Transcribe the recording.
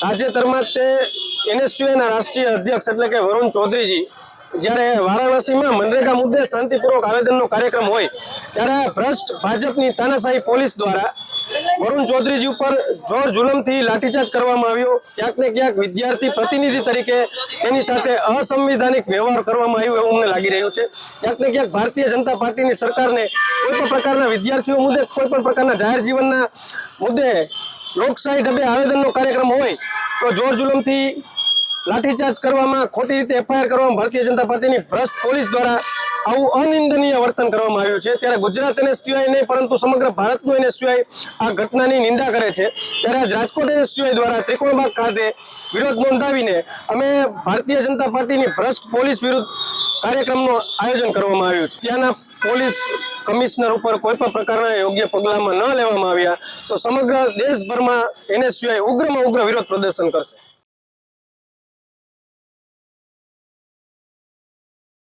તાજેતરમાં તે એનએસયુના રાષ્ટ્રીય અધ્યક્ષ એટલે કે વરુણ ચૌધરીજી, જ્યારે વારાણસીમાં મનરેગા મુદ્દે શાંતિપૂર્વક આવેદનનો કાર્યક્રમ હોય, ત્યારે ભ્રષ્ટ ભાજપની તાનાશાહી પોલીસ દ્વારા વરુણ ચૌધરીજી ઉપર જોર જુલમથી લાઠીચાર્જ કરવામાં આવ્યો. ક્યાંક ને ક્યાંક વિદ્યાર્થી પ્રતિનિધિ તરીકે એની સાથે અસંવિધાનિક વ્યવહાર કરવામાં આવ્યો એવું અમને લાગી રહ્યું છે. ક્યાંક ને ક્યાંક ભારતીય જનતા પાર્ટીની સરકારને કોઈ પ્રકારના વિદ્યાર્થીઓ મુદ્દે કોઈ પણ પ્રકારના જાહેર જીવનના મુદ્દે લોકશાહી ઢબે આવેદનનો કાર્યક્રમ હોય તો જોર જુલમથી લાઠીચાર્જ કરવામાં, ખોટી રીતે એફઆઈઆર કરવામાં ભારતીય જનતા પાર્ટીની ભ્રષ્ટ પોલીસ દ્વારા આવું અનિંદનીય વર્તન કરવામાં આવ્યું છે. ત્યારે ગુજરાત એનએસયુઆઈ નહીં, પરંતુ સમગ્ર ભારતનું એનએસયુઆઈ આ ઘટનાની નિંદા કરે છે. ત્યારે આજ રાજકોટ એનએસયુઆઈ દ્વારા ત્રિકોણબાગ ખાતે વિરોધ નોંધાવીને અમે ભારતીય જનતા પાર્ટીની ભ્રષ્ટ પોલીસ વિરુદ્ધ કાર્યક્રમનું આયોજન કરવામાં આવ્યું છે. ત્યાંના પોલીસ કમિશનર ઉપર કોઈ પણ પ્રકારના યોગ્ય પગલામાં ન લેવામાં આવ્યા. તો સમગ્ર દેશભરમાં એનએસયુઆઈ ઉગ્રમાં ઉગ્ર વિરોધ પ્રદર્શન કરશે.